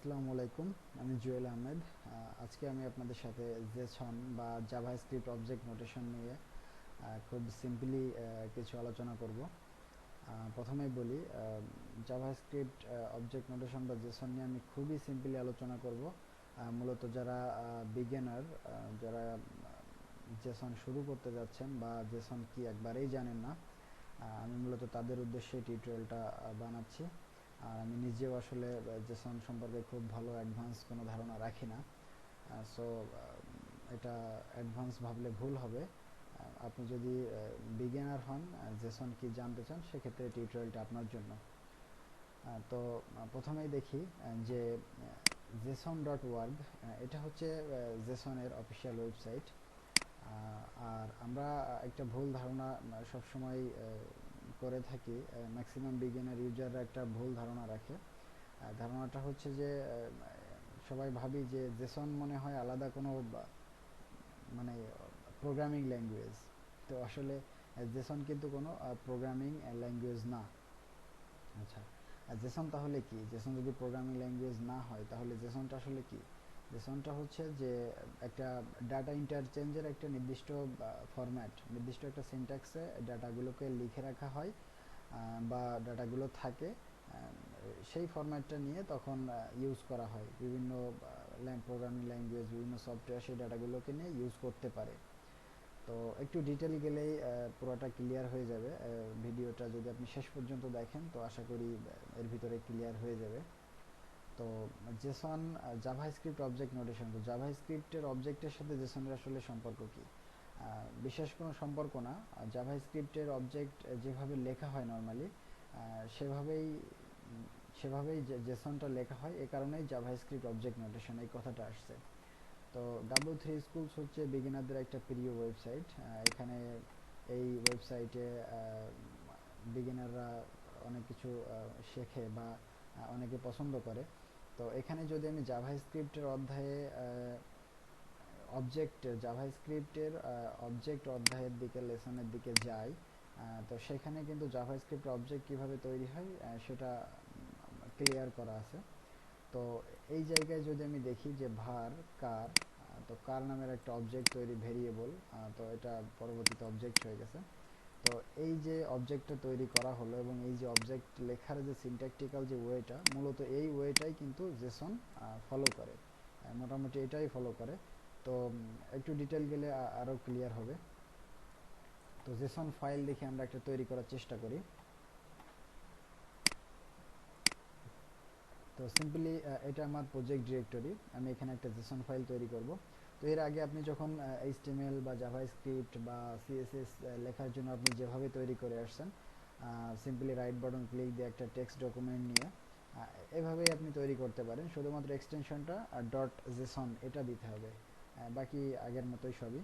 আসসালামু আলাইকুম, আমি জুয়েল আহমেদ। আজকে আমি আপনাদের সাথে জেসন বা জাভা স্ক্রিপ্ট অবজেক্ট নোটেশন নিয়ে খুব সিম্পলি কিছু আলোচনা করব। প্রথমেই বলি জাভা স্ক্রিপ্ট অবজেক্ট নোটেশন বা জেসন নিয়ে আমি খুবই সিম্পলি আলোচনা করব। মূলত যারা বিজ্ঞানার যারা জেসন শুরু করতে যাচ্ছেন বা জেসন কি একবারেই জানেন না আমি মূলত তাদের উদ্দেশ্যে টিউটোরিয়ালটা বানাচ্ছি। আর আমি নিজেও আসলে জেসন সম্পর্কে খুব ভালো অ্যাডভান্স কোনো ধারণা রাখি না। সো এটা অ্যাডভান্স ভাবলে ভুল হবে। আপনি যদি বিগিনার হন জেসন কি জানতে চান, সেক্ষেত্রে টিউটোরিয়ালটা আপনার জন্য। তো প্রথমেই দেখি যে জেসন ডট ওয়ার্গ এটা হচ্ছে জেসনের অফিসিয়াল ওয়েবসাইট আর আমরা একটা ভুল ধারণা সবসময় করে থাকি ম্যাক্সিমাম বিগিনার ইউজাররা একটা ভুল ধারণা রাখে। ধারণাটা হচ্ছে যে সবাই ভাবি যে জেসন মনে হয় আলাদা কোনো মানে প্রোগ্রামিং ল্যাঙ্গুয়েজ তো আসলে জেসন কিন্তু কোনো প্রোগ্রামিং ল্যাঙ্গুয়েজ না। আচ্ছা আর জেসন তাহলে কি? জেসন যদি প্রোগ্রামিং ল্যাঙ্গুয়েজ না হয়, তাহলে জেসনটা আসলে কি? জেসনটা হচ্ছে যে, একটা ডাটা ইন্টারচেঞ্জের একটা নির্দিষ্ট ফরম্যাট নির্দিষ্ট একটা সিনট্যাক্সে ডাটাগুলোকে লিখে রাখা হয় বা ডাটাগুলো থাকে সেই ফরম্যাটটা নিয়ে তখন ইউজ করা হয়। বিভিন্ন প্রোগ্রামিং ল্যাঙ্গুয়েজ বিভিন্ন সফটওয়্যার সেই ডাটাগুলোকে নিয়ে ইউজ করতে পারে। তো একটু ডিটেল গেলেই পুরোটা ক্লিয়ার হয়ে যাবে। ভিডিওটা যদি আপনি শেষ পর্যন্ত দেখেন, তো আশা করি এর ভিতরে ক্লিয়ার হয়ে যাবে। তো JSON JavaScript object notation তো জাভা স্ক্রিপ্টের অবজেক্টের সাথে জেসনের আসলে সম্পর্ক কি? বিশেষ কোনো সম্পর্ক না। জাভা স্ক্রিপ্টের অবজেক্ট যেভাবে লেখা হয় নর্মালি সেভাবেই সেভাবেই জেসনটা লেখা হয়। এ কারণেই জাভা স্ক্রিপ্ট অবজেক্ট নোটেশন এই কথাটা আসছে। তো ডাবল থ্রি স্কুলস হচ্ছে বিগিনারদের একটা প্রিয় ওয়েবসাইট এখানে এই ওয়েবসাইটে বিগিনাররা অনেক কিছু শেখে বা অনেকে পছন্দ করে। তো এখানে যদি আমি জাভা স্ক্রিপ্টের অধ্যায়ে অবজেক্ট জাভা স্ক্রিপ্টের অবজেক্ট অধ্যায়ের দিকে লেসনের দিকে যাই তো সেখানে কিন্তু জাভা স্ক্রিপ্ট অবজেক্ট কীভাবে তৈরি হয় সেটা ক্লিয়ার করা আছে। তো এই জায়গায় যদি আমি দেখি যে ভার কার তো কার নামের একটা অবজেক্ট তৈরি ভেরিয়েবল তো এটা পরবর্তীতে অবজেক্ট হয়ে গেছে। তো এই যে অবজেক্টটা তৈরি করা হলো এবং এই যে অবজেক্ট লেখার যে সিনট্যাকটিক্যাল যে ওয়েটা, মূলত এই ওয়েটাই কিন্তু জেসন ফলো করে। মোটামুটি এটাই ফলো করে। তো একটু ডিটেল গেলে আ- আরও ক্লিয়ার হবে। তো জেসন ফাইল দেখে আমরা একটা তৈরি করার চেষ্টা করি। তো সিম্পলি এটা আমার প্রজেক্ট ডিরেক্টরি আমি এখানে একটা জেসন ফাইল তৈরি করব। তো এর আগে আপনি যখন এইচটিএমএল বা জাভা স্ক্রিপ্ট বা সিএসএস লেখার জন্য আপনি যেভাবে তৈরি করে আসছেন সিম্পলি রাইট বাটন ক্লিক দিয়ে একটা টেক্সট ডকুমেন্ট নিয়ে এভাবেই আপনি তৈরি করতে পারেন। শুধুমাত্র এক্সটেনশনটা ডট জেসন এটা দিতে হবে বাকি আগের মতোই সবই।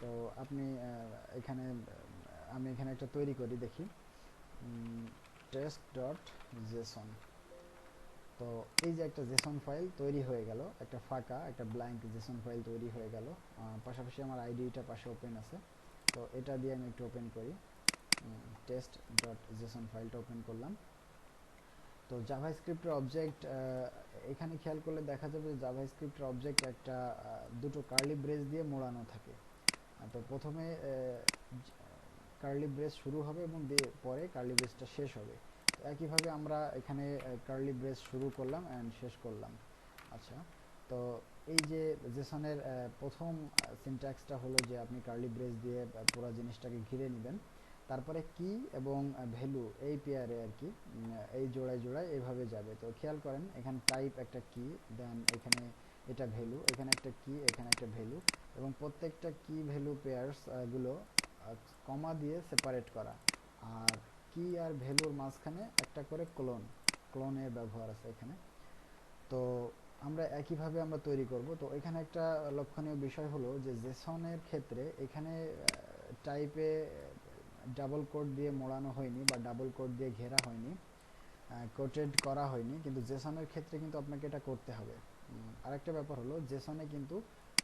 তো আপনি এখানে আমি এখানে একটা তৈরি করি, দেখি। টেস্ট ডট জেসন তো এই যে একটা জেসন ফাইল তৈরি হয়ে গেল, একটা ফাঁকা, একটা ব্ল্যাঙ্ক জেসন ফাইল তৈরি হয়ে গেল। পাশাপাশি আমার আইডিটা পাশে ওপেন আছে। তো এটা দিয়ে আমি একটু ওপেন করি। টেস্ট ডট জেসন ফাইলটা ওপেন করলাম। তো জাভা স্ক্রিপ্টের অবজেক্ট এখানে খেয়াল করলে দেখা যাবে যে জাভা স্ক্রিপ্টের অবজেক্ট একটা দুটো কার্লি ব্রেস দিয়ে মোড়ানো থাকে। তো প্রথমে কার্লি ব্রেস শুরু হবে এবং পরে কার্লি ব্রেসটা শেষ হবে। একইভাবে আমরা এখানে কার্লি ব্রেস শুরু করলাম অ্যান্ড শেষ করলাম। আচ্ছা তো এই যে জেসনের প্রথম সিনট্যাক্সটা হলো যে আপনি কার্লি ব্রেস দিয়ে পুরো জিনিসটাকে ঘিরে নেবেন। তারপরে কি এবং ভ্যালু এই পেয়ারে আর কি এই জোড়ায় জোড়ায় এইভাবে যাবে। তো খেয়াল করেন, এখানে টাইপ একটা কি দেন এখানে এটা ভ্যালু এখানে একটা কি এখানে একটা ভ্যালু এবং প্রত্যেকটা কি ভ্যালু পেয়ার্সগুলো কমা দিয়ে সেপারেট করা। আর কি আর ভ্যালুর মাঝখানে একটা করে ক্লোন ক্লোনের ব্যবহার আছে এখানে। তো আমরা একইভাবে আমরা তৈরি করব। তো এখানে একটা লক্ষণীয় বিষয় হলো যে জেসনের ক্ষেত্রে এখানে টাইপে ডাবল কোড দিয়ে মোড়ানো হয়নি বা ডাবল কোড দিয়ে ঘেরা হয়নি কোটেড করা হয়নি, কিন্তু জেসনের ক্ষেত্রে কিন্তু আপনাকে এটা করতে হবে। আরেকটা ব্যাপার হলো জেসনে কিন্তু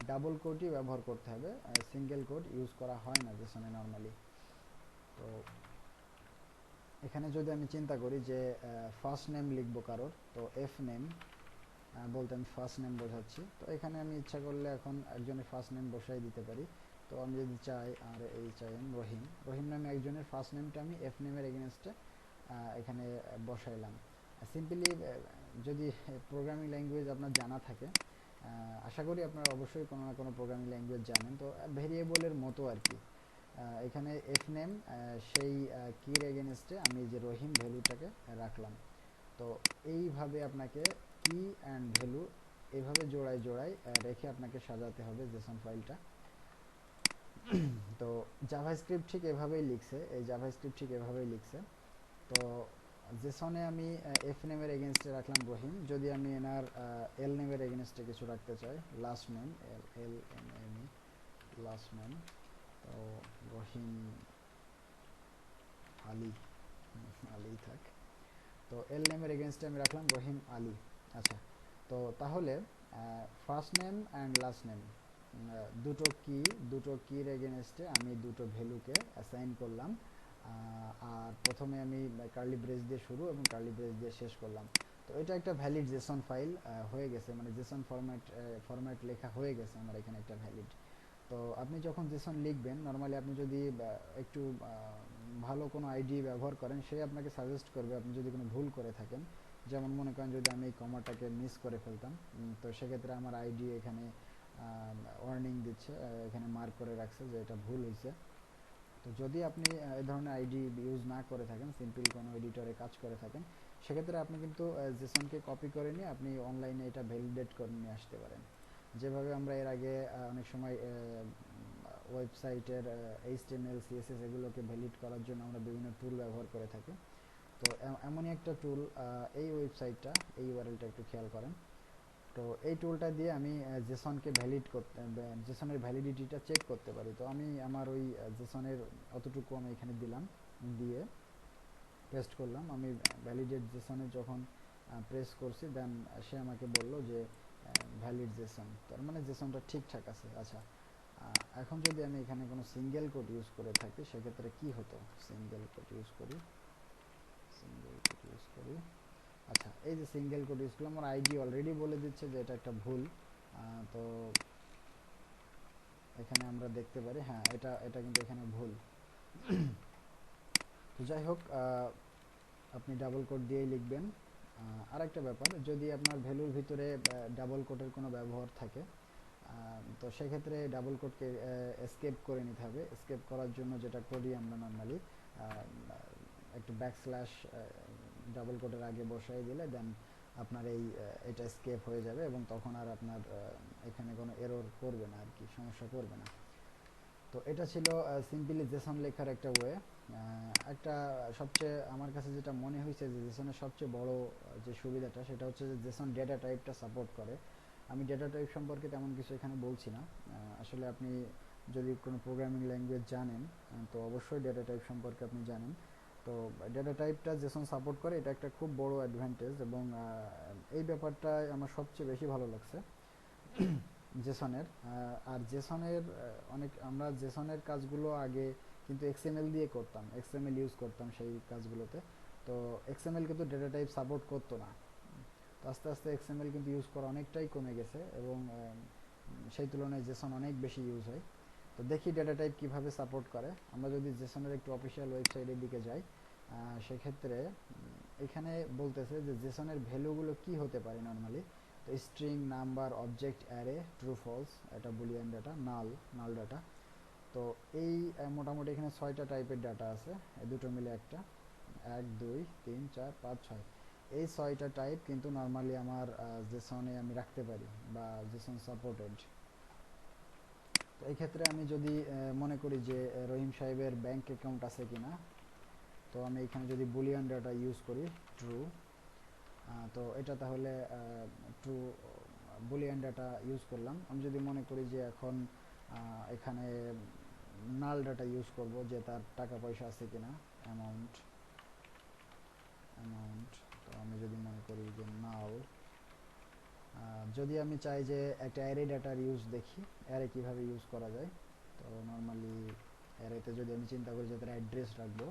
ডাবল কোডই ব্যবহার করতে হবে সিঙ্গেল কোড ইউজ করা হয় না জেসনে নর্মালি তো এখানে যদি আমি চিন্তা করি যে ফার্স্ট নেম লিখব কারোর, তো এফ নেম বলতে আমি ফার্স্ট নেম বোঝাচ্ছি। তো এখানে আমি ইচ্ছা করলে এখন একজনের ফার্স্ট নেম বসাই দিতে পারি। তো আমি যদি চাই আর এই চাই রহিম। রহিম নামে একজনের ফার্স্ট নেমটা আমি এফ নেমের এগেনস্টে এখানে বসাইলাম। সিম্পলি যদি প্রোগ্রামিং ল্যাঙ্গুয়েজ আপনার জানা থাকে আশা করি আপনারা অবশ্যই কোনো না কোনো প্রোগ্রামিং ল্যাঙ্গুয়েজ জানেন। তো ভেরিয়েবলের মতো আর কি। এখানে এফ নেম সেই কির এগেনস্টে আমি যে রহিম ভ্যালুটাকে রাখলাম। তো এইভাবে আপনাকে কি অ্যান্ড ভ্যালু এভাবে জোড়ায় জোড়ায় রেখে আপনাকে সাজাতে হবে জেসন ফাইলটা তো জাভা স্ক্রিপ্ট ঠিক এভাবেই লিখছে, এই জাভা স্ক্রিপ্ট ঠিক এভাবেই লিখছে। তো জেসনে আমি এফ নেমের এগেনস্টে রাখলাম রহিম। যদি আমি এনার এল নেমের এগেনস্টে কিছু রাখতে চাই last name L L M M last name তো রহিম আলী আলী থাক। তো এল নেমের এগেনস্টে আমি রাখলাম রহিম আলী। আচ্ছা তো তাহলে first name and last name দুটো কি দুটো কির এগেনস্টে আমি দুটো ভ্যালুকে অ্যাসাইন করলাম। আর প্রথমে আমি কার্লি ব্রেস দিয়ে শুরু এবং কার্লি ব্রেস দিয়ে শেষ করলাম। তো এটা একটা ভ্যালিড জেসন ফাইল হয়ে গেছে। মানে জেসন ফরম্যাট ফরম্যাট লেখা হয়ে গেছে আমার এখানে একটা ভ্যালিড তো আপনি যখন জেসন লিখবেন নর্মালি আপনি যদি একটু ভালো কোনো আইডি ব্যবহার করেন, সে আপনাকে সাজেস্ট করবে আপনি যদি কোনো ভুল করে থাকেন। যেমন মনে করেন যদি আমি এই কমাটাকে মিস করে ফেলতাম তো সেক্ষেত্রে আমার আইডি এখানে ওয়ার্নিং দিচ্ছে এখানে মার্ক করে রাখছে যে এটা ভুল হয়েছে তো যদি আপনি এই ধরনের আইডি ইউজ না করে থাকেন সিম্পল কোনো এডিটরে কাজ করে থাকেন, সেক্ষেত্রে আপনি কিন্তু জেসনকে কপি করে নিয়ে আপনি অনলাইনে এটা ভ্যালিডেট করে নিয়ে আসতে পারেন। যেভাবে আমরা এর আগে অনেক সময় ওয়েবসাইটের এইচটিএমএল সিএসএস এগুলোকে ভ্যালিড করার জন্য আমরা বিভিন্ন টুল ব্যবহার করে থাকি। তো এমনই একটা টুল এই ওয়েবসাইটটা, এই ইউআরএলটা একটু খেয়াল করেন। তো এই টুলটা দিয়ে আমি জেসনকে ভ্যালিড করতে জেসনের ভ্যালিডিটিটা চেক করতে পারি। তো আমি আমার ওই জেসনের অতটুকু আমি এখানে দিলাম, দিয়ে পেস্ট করলাম। আমি ভ্যালিডেট জেসনে যখন প্রেস করছি দেন সে আমাকে বলল যে ভ্যালিড জেসন তার মানে জেসনটা ঠিকঠাক আছে। আচ্ছা এখন যদি আমি এখানে কোনো সিঙ্গেল কোড ইউজ করে থাকি, সেক্ষেত্রে কি হতো? সিঙ্গেল কোড ইউজ করি সিঙ্গেল কোড ইউজ করি। আচ্ছা এই যে সিঙ্গেল কোড ইউজ করলাম, আমার আইডি অলরেডি বলে দিচ্ছে যে এটা একটা ভুল। তো এখানে আমরা দেখতে পারি হ্যাঁ এটা এটা কিন্তু এখানে ভুল। তো যাই হোক আপনি ডাবল কোড দিয়েই লিখবেন। আর একটা ব্যাপার, যদি আপনার ভ্যালুর ভিতরে ডাবল কোডের কোনো ব্যবহার থাকে তো সেক্ষেত্রে ডাবল কোডকে এসকেপ করে নিতে হবে। এসকেপ করার জন্য যেটা করি আমরা নর্মালি একটু ব্যাকস্ল্যাশ ডাবল কোটের আগে বসাই দিলে দেন আপনার এই এটা স্কেপ হয়ে যাবে এবং তখন আর আপনার এখানে কোনো এরর করবে না আর কি, সমস্যা করবে না। তো এটা ছিল সিম্পলি জেসন লেখার একটা ওয়ে একটা সবচেয়ে আমার কাছে যেটা মনে হয়েছে যে জেসনের সবচেয়ে বড় যে সুবিধাটা, সেটা হচ্ছে যে জেসন ডেটা টাইপটা সাপোর্ট করে। আমি ডেটা টাইপ সম্পর্কে তেমন কিছু এখানে বলছি না। আসলে আপনি যদি কোনো প্রোগ্রামিং ল্যাঙ্গুয়েজ জানেন তো অবশ্যই ডেটা টাইপ সম্পর্কে আপনি জানেন। তো ডেটা টাইপটা জেসন সাপোর্ট করে, এটা একটা খুব বড় অ্যাডভান্টেজ এবং এই ব্যাপারটা আমার সবচেয়ে বেশি ভালো লাগছে জেসনের আর জেসনের অনেক, আমরা জেসনের কাজগুলো আগে কিন্তু এক্সএমএল দিয়ে করতাম এক্সএমএল ইউজ করতাম সেই কাজগুলোতে। তো এক্সএমএল কিন্তু ডেটা টাইপ সাপোর্ট করতো না। তো আস্তে আস্তে এক্সএমএল কিন্তু ইউজ করা অনেকটাই কমে গেছে এবং সেই তুলনায় জেসন অনেক বেশি ইউজ হয়। তো দেখি ডেটা টাইপ কীভাবে সাপোর্ট করে। আমরা যদি জেসনের একটু অফিসিয়াল ওয়েবসাইটের দিকে যাই সেক্ষেত্রে এখানে বলতেছে যে জেসনের ভ্যালুগুলো কি হতে পারে নর্মালি তো string number object array true false এটা Boolean data null null data তো এই মোটামুটি এখানে ছয়টা টাইপের ডাটা আছে। দুটো মিলে একটা। এক, দুই, তিন, চার, পাঁচ, ছয়। এই ছয়টা টাইপ কিন্তু নর্মালি আমার জেসনে আমি রাখতে পারি বা জেসন সাপোর্টেড তো এই ক্ষেত্রে আমি যদি মনে করি যে রহিম সাহেবের ব্যাংক অ্যাকাউন্ট আছে কিনা, তো আমি এখানে যদি বুলিয়ান ডাটা ইউজ করি ট্রু তো এটা তাহলে ট্রু বুলিয়ান ডাটা ইউজ করলাম। আমি যদি মনে করি যে এখন এখানে নাল ডাটা ইউজ করব যে তার টাকা পয়সা আছে কিনা অ্যামাউন্ট অ্যামাউন্ট তো আমি যদি মনে করি যে নাল যদি আমি চাই যে একটা অ্যারে ডাটার ইউজ দেখি অ্যারে কীভাবে ইউজ করা যায়, তো নর্মালি অ্যারেতে যদি আমি চিন্তা করি যে তার অ্যাড্রেস রাখব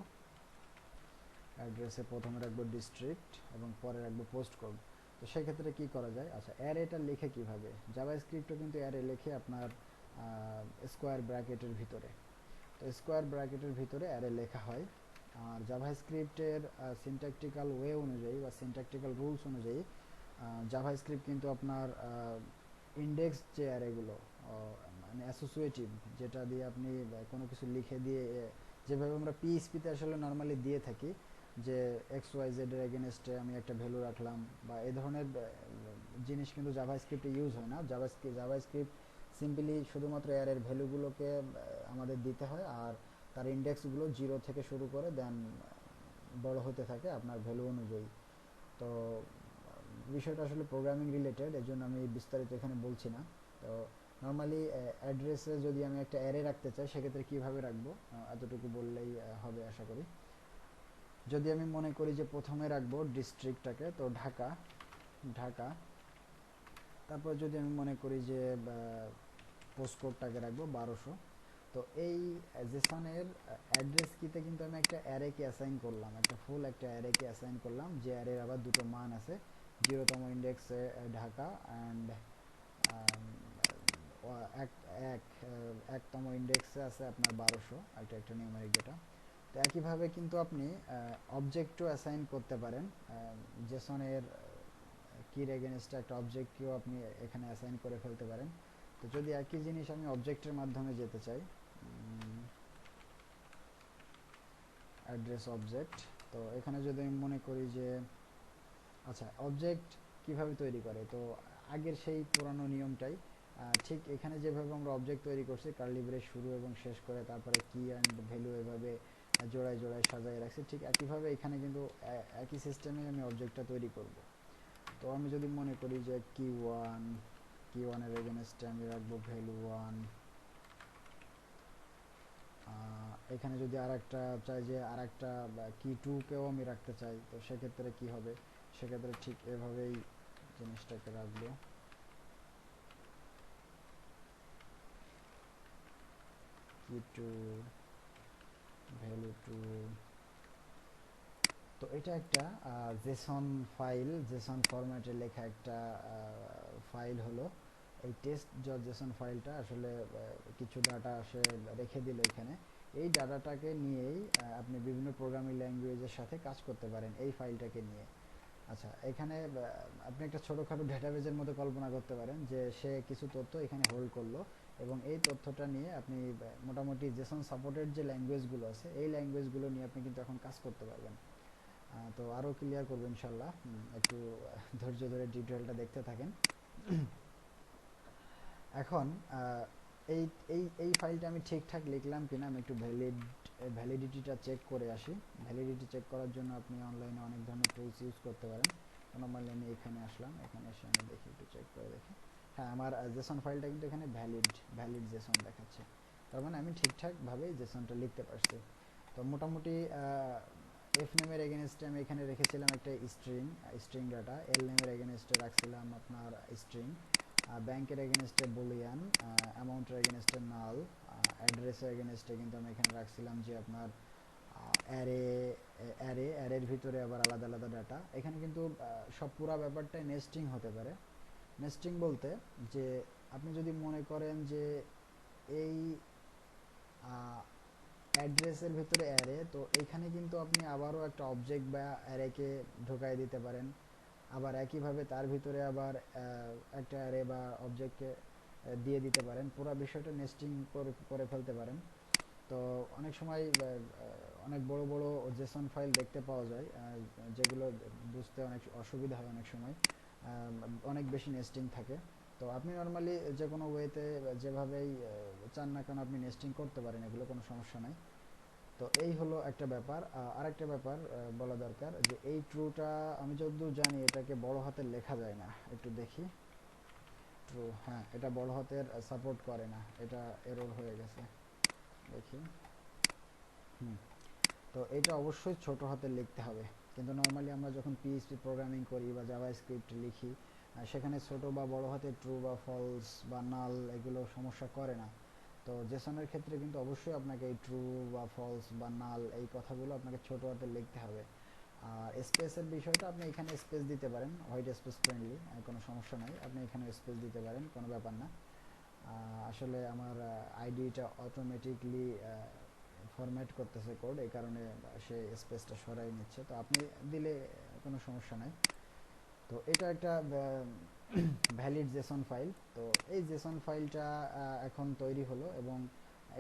অ্যাড্রেসে প্রথমে রাখব ডিস্ট্রিক্ট এবং পরে রাখব পোস্ট কোড তো সেক্ষেত্রে কি করা যায়? আচ্ছা অ্যারেটা লিখে কীভাবে? জাভা স্ক্রিপ্টও কিন্তু অ্যারে লিখে আপনার স্কোয়ার ব্র্যাকেটের ভিতরে। তো স্কোয়ার ব্র্যাকেটের ভিতরে অ্যারে লেখা হয়। আর জাভা স্ক্রিপ্টের সিনট্যাকটিক্যাল ওয়ে অনুযায়ী বা সিনট্যাকটিক্যাল রুলস অনুযায়ী জাভা স্ক্রিপ্ট কিন্তু আপনার ইন্ডেক্স যে অ্যারেগুলো মানে অ্যাসোসিয়েটিভ যেটা দিয়ে আপনি কোনো কিছু লিখে দিয়ে যেভাবে আমরা পিএইচপিতে আসলে নর্মালি দিয়ে থাকি, যে এক্স ওয়াই জেড এর এগেনস্টে আমি একটা ভ্যালু রাখলাম, বা এই ধরনের জিনিস কিন্তু জাভা স্ক্রিপ্টে ইউজ হয় না। জাভা জাভা স্ক্রিপ্ট সিম্পলি শুধুমাত্র এর ভ্যালুগুলোকে আমাদের দিতে হয় আর তার ইন্ডেক্সগুলো জিরো থেকে শুরু করে দেন বড় হতে থাকে আপনার ভ্যালু অনুযায়ী। তো বিষয়টা আসলে প্রোগ্রামিং রিলেটেড এর জন্য আমি বিস্তারিত এখানে বলছি না। তো নর্মালি অ্যাড্রেসে যদি আমি একটা অ্যারে রাখতে চাই, সেক্ষেত্রে কীভাবে রাখব? এতটুকু বললেই হবে আশা করি। যদি আমি মনে করি যে প্রথমে রাখব ডিস্ট্রিক্টটাকে তো ঢাকা ঢাকা। তারপর যদি আমি মনে করি যে পোস্টকোডটাকে রাখব, বারোশো। তো এই জেসনের অ্যাড্রেস কিতে কিন্তু আমি একটা অ্যারেকে অ্যাসাইন করলাম, একটা ফুল একটা অ্যারেকে অ্যাসাইন করলাম, যে অ্যারের আবার দুটো মান আছে, জিরোতম ইন্ডেক্সে ঢাকা অ্যান্ড এক এক একতম ইন্ডেক্সে আছে আপনার বারোশো, একটা একটা নিউমারিক ডেটা। তো একইভাবে কিন্তু আপনি অবজেক্টও অ্যাসাইন করতে পারেন জেসনের কির এগেনস্টে একটা অবজেক্টকেও আপনি এখানে অ্যাসাইন করে ফেলতে পারেন। তো যদি একই জিনিস আমি অবজেক্টের মাধ্যমে যেতে চাই অ্যাড্রেস অবজেক্ট তো এখানে যদি আমি মনে করি যে আচ্ছা অবজেক্ট কীভাবে তৈরি করে? তো আগের সেই পুরানো নিয়মটাই ঠিক এখানে যেভাবে আমরা অবজেক্ট তৈরি করছি কার্লি ব্রেস শুরু এবং শেষ করে তারপরে কি অ্যান্ড ভ্যালু এভাবে জোড়ায় জোড়ায় সাজায় রাখছি, ঠিক একইভাবে এখানে কিন্তু একই সিস্টেমে আমি অবজেক্টটা তৈরি করব। তো আমি যদি মনে করি যে কি ওয়ান কি ওয়ানের এগেনস্টে আমি রাখব ভ্যালু ওয়ান এখানে যদি আর একটা চাই যে আর একটা কি টুকেও আমি রাখতে চাই, তো সেক্ষেত্রে কি হবে? সেক্ষেত্রে ঠিক এভাবেই জিনিসটাকে রাখব। কি টু ভ্যালু টু তো এটা একটা জেসন ফাইল জেসন ফরম্যাটে লেখা একটা ফাইল হলো। এই টেস্ট জেসন ফাইলটা আসলে কিছু ডাটা আসে রেখে দিল এখানে। এই ডাটাটাকে নিয়েই আপনি বিভিন্ন প্রোগ্রামিং ল্যাঙ্গুয়েজের সাথে কাজ করতে পারেন এই ফাইলটাকে নিয়ে। আচ্ছা এখানে আপনি একটা ছোটোখাটো ডেটাবেজের মতো কল্পনা করতে পারেন যে সে কিছু তথ্য এখানে হোল্ড করল এবং এই তথ্যটা নিয়ে আপনি মোটামুটি জেসন সাপোর্টেড যে ল্যাঙ্গুয়েজগুলো আছে, এই ল্যাঙ্গুয়েজগুলো নিয়ে আপনি কিন্তু এখন কাজ করতে পারবেন। তো আরও ক্লিয়ার করব ইনশাল্লাহ। একটু ধৈর্য ধরে ডিটেলটা দেখতে থাকেন। এখন এই এই এই ফাইলটা আমি ঠিকঠাক লিখলাম কিনা আমি একটু ভ্যালিড ভ্যালিডিটিটা চেক করে আসি। ভ্যালিডিটি চেক করার জন্য আপনি অনলাইনে অনেক ধরনের টুলস ইউজ করতে পারেন। নর্মালি আমি এখানে আসলাম, এখানে এসে আমি দেখি, একটু চেক করে দেখি। হ্যাঁ আমার জেসন ফাইলটা কিন্তু এখানে ভ্যালিড ভ্যালিড জেসন দেখাচ্ছে। তার মানে আমি ঠিকঠাকভাবে জেসনটা লিখতে পারছি। তো মোটামুটি এফ নেমের এগেনস্টে আমি এখানে রেখেছিলাম একটা স্ট্রিং স্ট্রিং ডাটা এল নেমের এগেনস্টে রাখছিলাম আপনার স্ট্রিং ব্যাংকের এগেনস্টে বুলিয়ান অ্যামাউন্টের এগেনস্টে নাল অ্যাড্রেসের এগেনস্টে কিন্তু আমি এখানে রাখছিলাম যে আপনার অ্যারে অ্যারে অ্যারের ভিতরে আবার আলাদা আলাদা ডাটা এখানে কিন্তু সব পুরো ব্যাপারটাই নেস্টিং হতে পারে। নেস্টিং বলতে যে, আপনি যদি মনে করেন যে, এই অ্যাড্রেসের ভিতরে অ্যারে তো এখানে কিন্তু আপনি আবারও একটা অবজেক্ট বা অ্যারেকে ঢোকাই দিতে পারেন। আবার একইভাবে তার ভিতরে আবার একটা অ্যারে বা অবজেক্টকে দিয়ে দিতে পারেন। পুরো বিষয়টা নেস্টিং করে ফেলতে পারেন। তো অনেক সময় অনেক বড় বড় জেসন ফাইল দেখতে পাওয়া যায় যেগুলো বুঝতে অনেক অসুবিধা হয় অনেক সময়। অনেক বেশি নেস্টিং থাকে। তো আপনি নর্মালি যে কোনো ওয়েতে যেভাবেই চান না কেন আপনি নেস্টিং করতে পারেন, এগুলো কোনো সমস্যা নাই। তো এই হলো একটা ব্যাপার। আরেকটা ব্যাপার বলা দরকার যে এই ট্রুটা আমি যতদূর জানি এটাকে বড় হাতের লেখা যায় না, একটু দেখি। ট্রু হ্যাঁ এটা বড় হাতের সাপোর্ট করে না, এটা এরর হয়ে গেছে। দেখি। হুম, তো এটা অবশ্যই ছোট হাতে লিখতে হবে। কিন্তু নর্মালি আমরা যখন পিএইচপি প্রোগ্রামিং করি বা জাভা স্ক্রিপ্ট লিখি সেখানে ছোট বা বড় হাতে ট্রু বা ফলস বা নাল এগুলো সমস্যা করে না। তো জেসনের ক্ষেত্রে কিন্তু অবশ্যই আপনাকে এই ট্রু বা ফলস বা নাল এই কথাগুলো আপনাকে ছোট হাতে লিখতে হবে। আর স্পেসের বিষয়টা আপনি এখানে স্পেস দিতে পারেন হোয়াইট স্পেস ফ্রেন্ডলি কোনো সমস্যা নাই। আপনি এখানে স্পেস দিতে পারেন, কোনো ব্যাপার না। আসলে আমার আইডিটা অটোমেটিকলি ফরম্যাট করতেছে কোড এই কারণে সে স্পেসটা সরাই নিচ্ছে। তো আপনি দিলে কোনো সমস্যা নাই। তো এটা একটা ভ্যালিড জেসন ফাইল তো এই জেসন ফাইলটা এখন তৈরি হলো এবং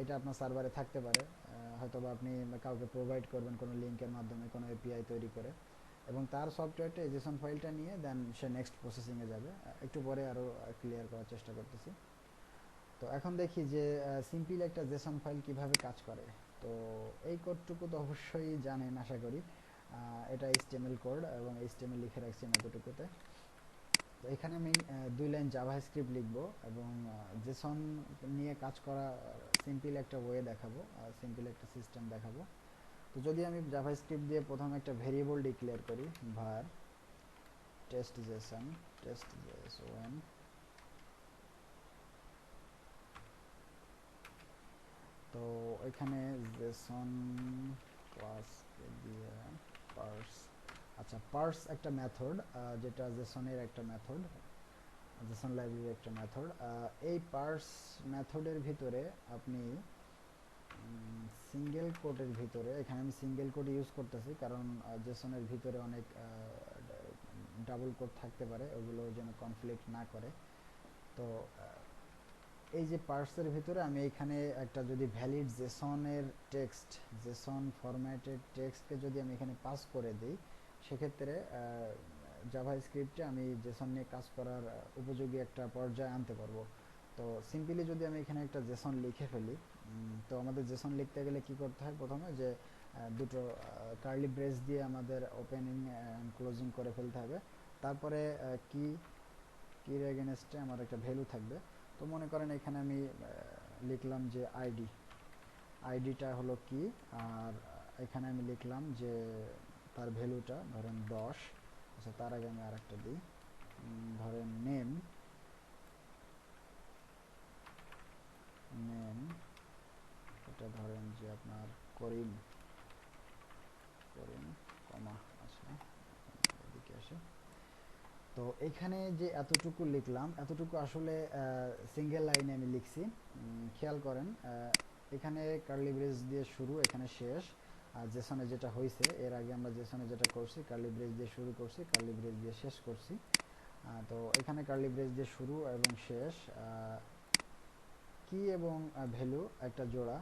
এটা আপনার সার্ভারে থাকতে পারে। হয়তো বা আপনি কাউকে প্রোভাইড করবেন কোনো লিঙ্কের মাধ্যমে, কোনো এপিআই তৈরি করে। এবং তার সফটওয়্যারটা এই জেসন ফাইলটা নিয়ে দেন সে নেক্সট প্রসেসিংয়ে যাবে। একটু পরে আরও ক্লিয়ার করার চেষ্টা করতেছি। তো এখন দেখি যে সিম্পল একটা জেসন ফাইল কীভাবে কাজ করে। তো এই কোডটুকু তো অবশ্যই জানেন, আশা করি। এটা এইচটিএমএল কোড এবং এইচটিএমএল লিখে রাখছি এতটুকুতে। তো এখানে আমি দুই লাইন জাভা স্ক্রিপ্ট লিখব এবং জেসন নিয়ে কাজ করা সিম্পল একটা ওয়ে দেখাবো সিম্পল একটা সিস্টেম দেখাবো। তো যদি আমি জাভা স্ক্রিপ্ট দিয়ে প্রথমে একটা ভেরিয়েবল ডিক্লেয়ার করি ভার টেস্ট জেসন টেস্ট জেসন তো এখানে জেসন ক্লাস দিয়ে পার্স আচ্ছা পার্স একটা মেথড যেটা জেসনের একটা মেথড জেসন লাইব্রেরির একটা মেথড এই পার্স মেথডের ভিতরে আপনি সিঙ্গেল কোডের ভিতরে, এখানে আমি সিঙ্গেল কোড ইউজ করতেছি, কারণ জেসনের ভিতরে অনেক ডাবল কোড থাকতে পারে, ওগুলো যেন কনফ্লিক্ট না করে। তো এই যে পার্সের ভিতরে আমি এখানে একটা যদি ভ্যালিড জেসনের টেক্সট জেসন ফরম্যাটেড টেক্সটকে যদি আমি এখানে পাস করে দিই সেক্ষেত্রে জাভা স্ক্রিপ্টে আমি জেসন নিয়ে কাজ করার উপযোগী একটা পর্যায়ে আনতে পারব। তো সিম্পলি যদি আমি এখানে একটা জেসন লিখে ফেলি তো আমাদের জেসন লিখতে গেলে কি করতে হয় প্রথমে যে দুটো কার্লি ব্রেস দিয়ে আমাদের ওপেনিং অ্যান্ড ক্লোজিং করে ফেলতে হবে। তারপরে কি কির এগেনস্টে আমার একটা ভ্যালু থাকবে। তো মনে করেন এখানে আমি লিখলাম যে আইডি আইডিটা হলো কি আর এখানে আমি লিখলাম যে তার ভ্যালুটা, ধরেন দশ। আচ্ছা তার আগে আমি আরেকটা দিই। ধরেন নেম। নেম, এটা ধরেন যে আপনার করিম। করিম, কমা আচ্ছা এদিকে আসে। তো এখানে যে এতটুকু লিখলাম, এতটুকু আসলে সিঙ্গেল লাইনে আমি লিখছি। খেয়াল করেন এখানে কার্লি ব্রেস দিয়ে শুরু, এখানে শেষ। আর জেসনে যেটা হয়েছে এর আগে আমরা জেসনে যেটা করছি কার্লি ব্রেস দিয়ে শুরু করছি কার্লি ব্রেস দিয়ে শেষ করছি। তো এখানে কার্লি ব্রেস দিয়ে শুরু এবং শেষ কি এবং ভ্যালু একটা জোড়া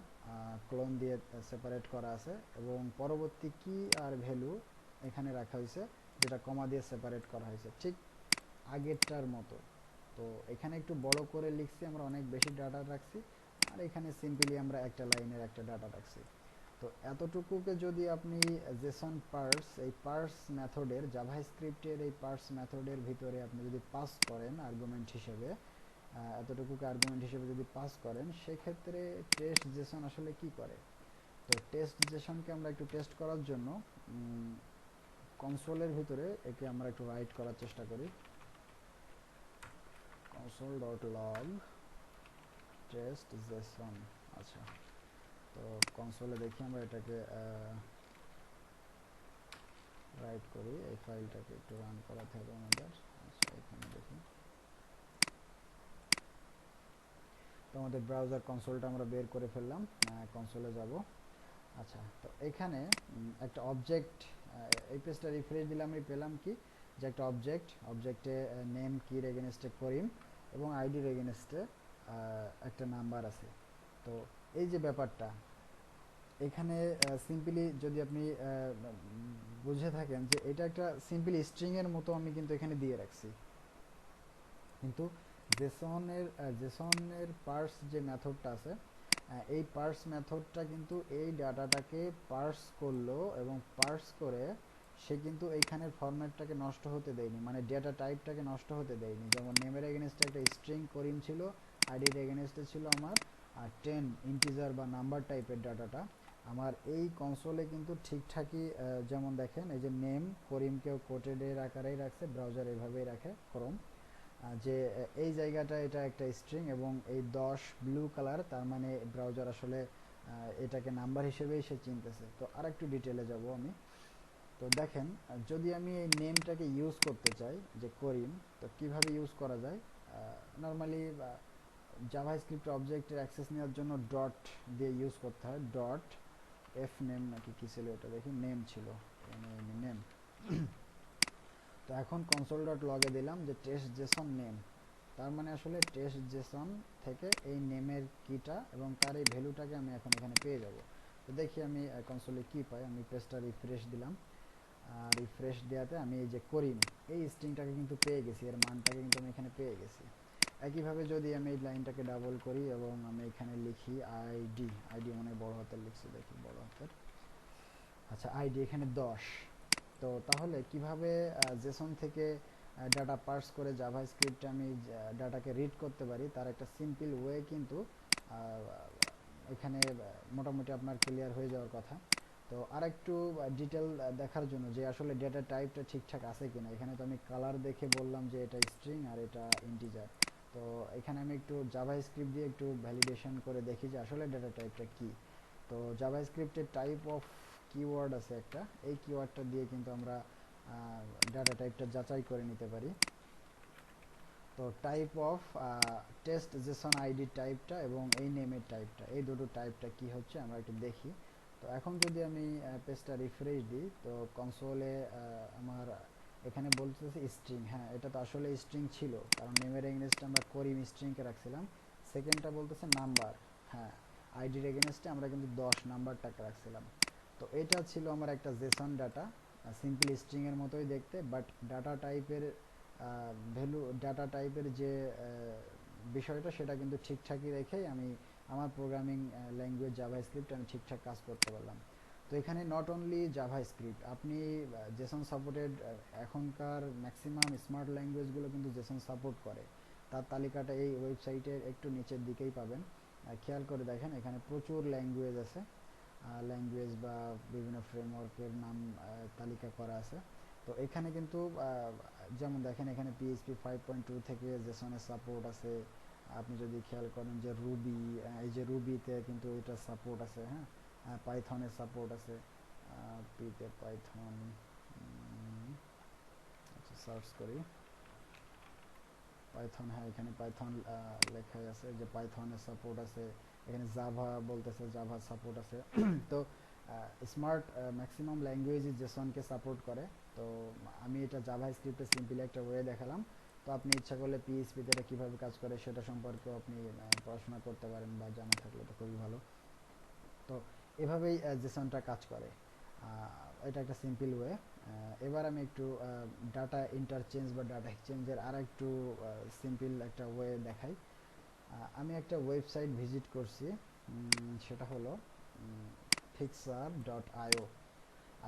ক্লোন দিয়ে সেপারেট করা আছে এবং পরবর্তী কি আর ভ্যালু এখানে রাখা হয়েছে যেটা কমা দিয়ে সেপারেট করা হয়েছে ঠিক আগেরটার মতো। তো এখানে একটু বড় করে লিখছি, আমরা অনেক বেশি ডাটা রাখছি, আর এখানে সিম্পলি আমরা একটা লাইনের একটা ডাটা রাখছি। তো এতটুকুকে যদি আপনি জেসন পার্স, এই পার্স মেথডের জাভা স্ক্রিপ্টের এই পার্স মেথডের ভিতরে আপনি যদি পাস করেন আর্গুমেন্ট হিসেবে এতটুকুকে আর্গুমেন্ট হিসেবে যদি পাস করেন, সেক্ষেত্রে টেস্ট জেসন আসলে কি করে? তো টেস্ট জেসনকে আমরা একটু টেস্ট করার জন্য কনসোলের ভিতরে একে আমরা একটু রাইট করার চেষ্টা করি। লগ টেস্ট জেসন আচ্ছা। তো কনসোলে দেখি আমরা এটাকে রাইট করি। এই ফাইলটাকে একটু রান করাতে হবে আমাদের। আচ্ছা এখানে দেখি। তো আমাদের ব্রাউজার কনসোলটা আমরা বের করে ফেললাম। কনসোলে যাব। আচ্ছা তো এখানে একটা অবজেক্ট এই পেজটা রিফ্রেশ দিলে আমি পেলাম কি? যে একটা অবজেক্ট অবজেক্টে নেম কির এগেনস্টে করিম এবং আইডির এগেনস্টে একটা নাম্বার আছে। তো এই যে ব্যাপারটা এখানে সিম্পলি যদি আপনি বুঝে থাকেন যে এটা একটা সিম্পলি স্ট্রিংয়ের মতো আমি কিন্তু এখানে দিয়ে রাখছি। কিন্তু জেসনের জেসনের পার্স যে মেথডটা আছে এই পার্স মেথডটা কিন্তু এই ডাটাটাকে পার্স করল এবং পার্স করে সে কিন্তু এইখানের ফরম্যাটটাকে নষ্ট হতে দেয়নি মানে ডেটা টাইপটাকে নষ্ট হতে দেয়নি। যেমন নেমের এগেনস্টে একটা স্ট্রিং করিম ছিল আইডির এগেনস্টে ছিল আমার, আর টেন ইন্টিজার বা নাম্বার টাইপের ডাটাটা। আমার এই কনসোলে কিন্তু ঠিকঠাকই যেমন দেখেন, এই যে নেম করিমকেও কোটেডের আকারেই রাখছে ব্রাউজার এভাবেই রাখে ক্রোম যে এই জায়গাটা এটা একটা স্ট্রিং এবং এই দশ ব্লু কালার তার মানে ব্রাউজার আসলে এটাকে নাম্বার হিসেবেই সে চিনতেছে। তো আর একটু ডিটেলে যাব আমি। তো দেখেন, যদি আমি এই নেমটাকে ইউজ করতে চাই, যে করিম, তো কীভাবে ইউজ করা যায়? নর্মালি জাভা স্ক্রিপ্ট অবজেক্টের অ্যাক্সেস নেওয়ার জন্য ডট দিয়ে ইউজ করতে হয় ডট এফ নেম নাকি কী ছিল এটা? দেখি নেম ছিল। নেম তো এখন কনসোল ডট লগে দিলাম যে টেস্ট জেসন নেম তার মানে আসলে টেস্ট জেসন থেকে এই নেমের কিটা এবং তার এই ভ্যালুটাকে আমি এখন এখানে পেয়ে যাব। তো দেখি আমি কনসোলে কি পাই। আমি পেজটা রিফ্রেশ দিলাম। আর রিফ্রেশ দেওয়াতে আমি এই যে করিম, এই স্ট্রিংটাকে কিন্তু পেয়ে গেছি। এর মানটাকে কিন্তু আমি এখানে পেয়ে গেছি। একইভাবে যদি আমি এই লাইনটাকে ডাবল করি এবং আমি এখানে লিখি আইডি আইডি মানে বড় হাতের লিখছি দেখি, বড় হাতের। আচ্ছা আইডি এখানে দশ। তো তাহলে কীভাবে জেসন থেকে ডাটা পার্স করে জাভা স্ক্রিপ্টে আমি ডাটাকে রিড করতে পারি, তার একটা সিম্পল ওয়ে কিন্তু এখানে মোটামুটি আপনার ক্লিয়ার হয়ে যাওয়ার কথা। তো আর একটু ডিটেল দেখার জন্য যে আসলে ডেটা টাইপটা ঠিকঠাক আছে কিনা। এখানে তো আমি কালার দেখে বললাম যে এটা স্ট্রিং আর এটা ইন্টিজার তো এখানে আমি একটু জাভা স্ক্রিপ্ট দিয়ে একটু ভ্যালিডেশন করে দেখি যে আসলে ডেটা টাইপটা কি। তো জাভা স্ক্রিপ্টের টাইপ অফ কিওয়ার্ড আছে একটা। এই কিওয়ার্ডটা দিয়ে কিন্তু আমরা ডাটা টাইপটা যাচাই করে নিতে পারি। তো type of test JSON ID টাইপটা এবং এই নেমের টাইপটা এই দুটো টাইপটা কি হচ্ছে আমরা একটু দেখি। তো এখন যদি আমি পেজটা রিফ্রেশ দিই, তো কনসোলে আমার এখানে বলতেছে স্ট্রিং হ্যাঁ এটা তো আসলে স্ট্রিং ছিল, কারণ নেমের এগেনস্টে আমরা করিম স্ট্রিংকে রাখছিলাম। সেকেন্ডটা বলতেছে নাম্বার হ্যাঁ আইডির এগেনস্টে আমরা কিন্তু দশ নাম্বারটাকে রাখছিলাম। তো এটা ছিল আমার একটা জেসন ডাটা সিম্পল স্ট্রিংয়ের মতোই দেখতে বাট ডাটা টাইপের ভ্যালু ডাটা টাইপের যে বিষয়টা সেটা কিন্তু ঠিকঠাকই রেখেই আমি আমার প্রোগ্রামিং ল্যাঙ্গুয়েজ জাভা স্ক্রিপ্ট আমি ঠিকঠাক কাজ করতে পারলাম। তো এখানে নট অনলি জাভা স্ক্রিপ্ট আপনি জেসন সাপোর্টেড এখনকার ম্যাক্সিমাম স্মার্ট ল্যাঙ্গুয়েজগুলো কিন্তু জেসন সাপোর্ট করে। তার তালিকাটা এই ওয়েবসাইটের একটু নিচের দিকেই পাবেন। খেয়াল করে দেখেন, এখানে প্রচুর ল্যাঙ্গুয়েজ আছে। ল্যাঙ্গুয়েজ বা বিভিন্ন ফ্রেমওয়ার্কের নাম তালিকা করা আছে। তো এখানে কিন্তু যেমন দেখেন, এখানে পিএইচপি ফাইভ পয়েন্ট টু থেকে জেসনের সাপোর্ট আছে। আপনি যদি খেয়াল করেন যে রুবি এই যে রুবিতে কিন্তু এটা সাপোর্ট আছে হ্যাঁ? পাইথনের সাপোর্ট আছে। পিতে পাইথন আচ্ছা সার্চ করি। পাইথন হ্যাঁ এখানে পাইথন লেখাই আছে যে পাইথনের সাপোর্ট আছে। এখানে জাভা বলতেছে জাভা সাপোর্ট আছে। তো স্মার্ট ম্যাক্সিমাম ল্যাঙ্গুয়েজই জেসনকে সাপোর্ট করে। তো, আমি এটা জাভা স্ক্রিপ্টে সিম্পলি একটা ওয়ে দেখালাম। তো আপনি ইচ্ছা করলে পিএইচপিতে এটা কীভাবে কাজ করে সেটা সম্পর্কেও আপনি পড়াশোনা করতে পারেন বা জানা থাকলে তো খুবই ভালো। তো এভাবেই জেসনটা কাজ করে। এটা একটা সিম্পল ওয়ে এবার আমি একটু ডাটা ইন্টারচেঞ্জ বা ডাটা এক্সচেঞ্জের আর একটু সিম্পল একটা ওয়ে দেখাই। আমি একটা ওয়েবসাইট ভিজিট করছি। সেটা হলো ফিক্সার ডট আইও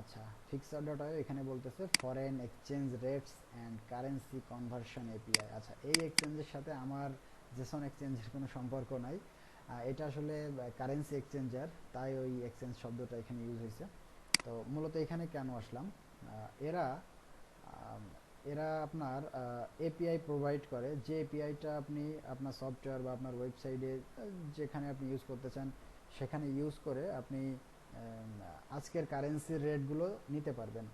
আচ্ছা ফিক্সার ডট আইও এখানে বলতেছে foreign exchange rates and currency conversion API আচ্ছা এই এক্সচেঞ্জের সাথে আমার জেসন এক্সচেঞ্জের কোনো সম্পর্ক নাই। এটা আসলে কারেন্সি এক্সচেঞ্জার তাই ওই এক্সচেঞ্জ শব্দটা এখানে ইউজ হয়েছে। তো মূলত এখানে কেন আসলাম? এরা এরা আপনার এপিআই প্রোভাইড করে। যে এপিআইটা আপনি আপনার সফটওয়্যার বা আপনার ওয়েবসাইটে যেখানে আপনি ইউজ করতে চান, সেখানে ইউজ করে আপনি আজকের কারেন্সির রেটগুলো নিতে পারবেন।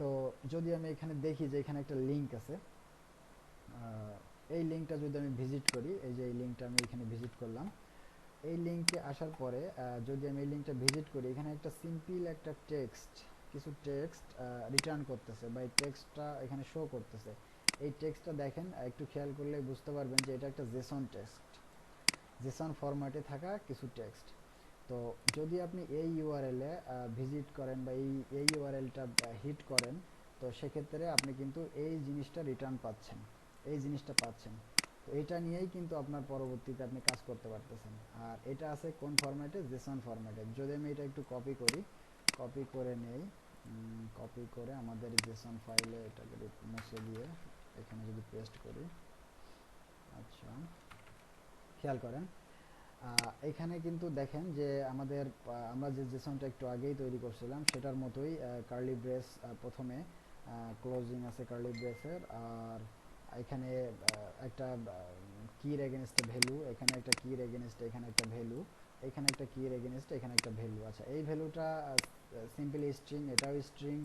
তো যদি আমি এখানে দেখি যে এখানে একটা লিঙ্ক আছে এই লিঙ্কটা যদি আমি ভিজিট করি, এই যে এই লিঙ্কটা আমি এখানে ভিজিট করলাম, এই লিঙ্কে আসার পরে যদি আমি এই লিঙ্কটা ভিজিট করি, এখানে একটা সিম্পল একটা টেক্সট কিছু টেক্সট রিটার্ন করতেছে বা এই টেক্সটটা এখানে শো করতেছে। এই টেক্সটটা দেখেন, একটু খেয়াল করলে বুঝতে পারবেন যে এটা একটা জেসন টেক্সট জেসন ফরম্যাটে থাকা কিছু টেক্সট তো যদি আপনি এই ইউআরএলে ভিজিট করেন বা এই এই ইউআরএলটা হিট করেন, তো সেক্ষেত্রে আপনি কিন্তু এই জিনিসটা রিটার্ন পাচ্ছেন। এই জিনিসটা পাচ্ছেন। তো এটা নিয়েই কিন্তু আপনার পরবর্তীতে আপনি কাজ করতে পারতেছেন। আর এটা আছে কোন ফরম্যাটে জেসন ফরম্যাটে যদি আমি এটা একটু কপি করি কপি করে নেই কপি করে আমাদের জেসন ফাইলে এটাকে মুছে দিয়ে এখানে যদি পেস্ট করি আচ্ছা খেয়াল করেন। এখানে কিন্তু দেখেন যে আমাদের আমরা যে জেসনটা একটু আগেই তৈরি করছিলাম, সেটার মতোই কার্লি ব্রেস প্রথমে ক্লোজিং আছে কার্লি ব্রেসের আর এখানে একটা কির এগেনস্টে ভ্যালু এখানে একটা কির এগেনস্টে এখানে একটা ভ্যালু এখানে একটা কি এর এগেনস্ট এখানে একটা ভ্যালু আছে এই ভ্যালুটা সিম্পলি স্ট্রিং এটাও স্ট্রিং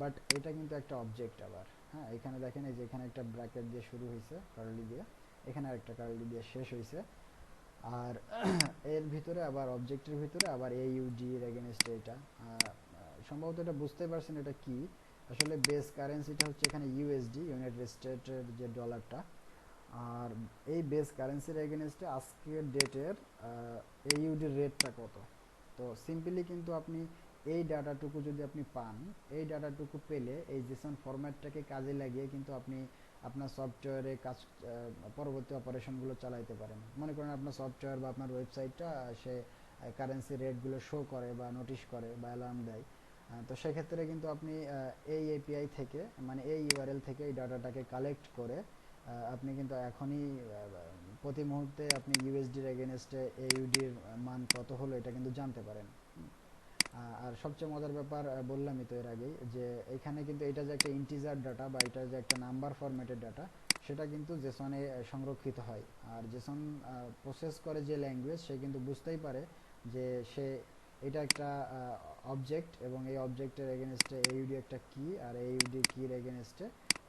বাট এটা কিন্তু একটা অবজেক্ট আবার। হ্যাঁ এখানে দেখেন এই যে এখানে একটা ব্র্যাকেট দিয়ে শুরু হয়েছে কার্লি দিয়ে। এখানে আরেকটা কার্লি দিয়ে শেষ হয়েছে আর এর ভিতরে আবার অবজেক্টের ভিতরে আবার এ ইউডি এর এগেনস্ট এটা। সম্ভবত এটা বুঝতে পারছেন এটা কি। আসলে বেস কারেন্সিটা হচ্ছে এখানে ইউএসডি ইউনাইটেড স্টেটের যে ডলারটা আর এই বেস কারেন্সির এগেনস্টে আজকের ডেটের এইউডির রেটটা কত? তো সিম্পলি কিন্তু আপনি এই ডাটাটুকু যদি আপনি পান, এই ডাটাটুকু পেলে এই জেসন ফরম্যাটটাকে কাজে লাগিয়ে কিন্তু আপনি আপনার সফটওয়্যারে কাজ পরবর্তী অপারেশনগুলো চালাইতে পারেন। মনে করেন আপনার সফটওয়্যার বা আপনার ওয়েবসাইটটা সে কারেন্সি রেটগুলো শো করে বা নোটিশ করে বা অ্যালার্ম দেয়। তো সেক্ষেত্রে কিন্তু আপনি এই এপিআই থেকে মানে এই ইউআরএল থেকে এই ডাটাটাকে কালেক্ট করে আপনি কিন্তু এখনই প্রতি মুহূর্তে আপনি ইউএসডির এগেনস্টে এইউডির মান কত হলো এটা কিন্তু জানতে পারেন। আর সবচেয়ে মজার ব্যাপার বললামই তো এর আগেই যে এখানে কিন্তু এটা যে একটা ইন্টিজার ডাটা বা এটা যে একটা নাম্বার ফরম্যাটের ডাটা সেটা কিন্তু জেসনে সংরক্ষিত হয়। আর জেসন প্রসেস করে যে ল্যাঙ্গুয়েজ সে কিন্তু বুঝতেই পারে যে সে এটা একটা অবজেক্ট এবং এই অবজেক্টের এগেনস্টে এইউডি একটা কি আর এইউডি কির এগেনস্টে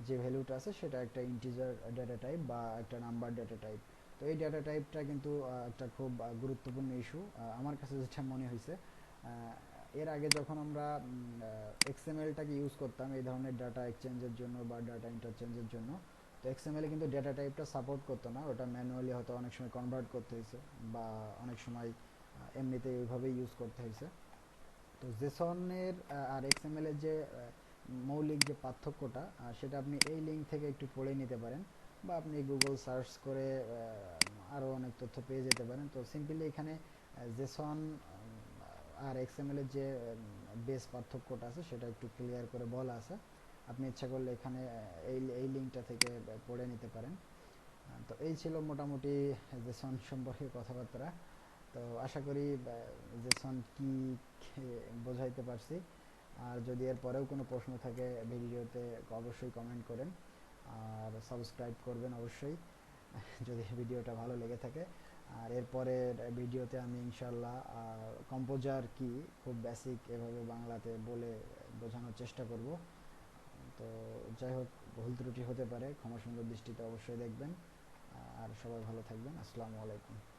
যে ভ্যালুটা আছে সেটা একটা ইন্টিজার ডেটা টাইপ বা একটা নাম্বার ডেটা টাইপ তো এই ডেটা টাইপটা কিন্তু একটা খুব গুরুত্বপূর্ণ ইস্যু আমার কাছে যেটা মনে হয়েছে এর আগে যখন আমরা এক্সএমএলটাকে ইউজ করতাম এই ধরনের ডাটা এক্সচেঞ্জের জন্য বা ডাটা ইন্টারচেঞ্জের জন্য, তো এক্সএমএলে কিন্তু ডেটা টাইপটা সাপোর্ট করতো না, ওটা ম্যানুয়ালি হয়তো অনেক সময় কনভার্ট করতে হয়েছে বা অনেক সময় এমনিতে ওইভাবেই ইউজ করতে হয়েছে তো জেসনের আর এক্সএমএল এর যে মৌলিক যে পার্থক্যটা সেটা আপনি এই লিঙ্ক থেকে একটু পড়ে নিতে পারেন বা আপনি গুগল সার্চ করে আরও অনেক তথ্য পেয়ে যেতে পারেন। তো সিম্পলি এখানে জেসন আর এক্সএমএল এর যে বেস পার্থক্যটা আছে, সেটা একটু ক্লিয়ার করে বলা আছে। আপনি ইচ্ছা করলে এখানে এই এই লিঙ্কটা থেকে পড়ে নিতে পারেন। তো এই ছিল মোটামুটি জেসন সম্পর্কে কথাবার্তা। তো আশা করি জেসন কি বোঝাইতে পারছি। আর যদি এর পরেও কোনো প্রশ্ন থাকে ভিডিওতে, অবশ্যই কমেন্ট করেন। আর সাবস্ক্রাইব করবেন অবশ্যই, যদি ভিডিওটা ভালো লেগে থাকে। আর এরপরের ভিডিওতে আমি ইনশাল্লাহ কম্পোজার কি, খুব বেসিক এভাবে বাংলাতে বলে বোঝানোর চেষ্টা করব। তো যাই হোক, ভুল ত্রুটি হতে পারে ক্ষমা সুন্দর দৃষ্টিতে অবশ্যই দেখবেন। আর সবাই ভালো থাকবেন। আসসালামু আলাইকুম।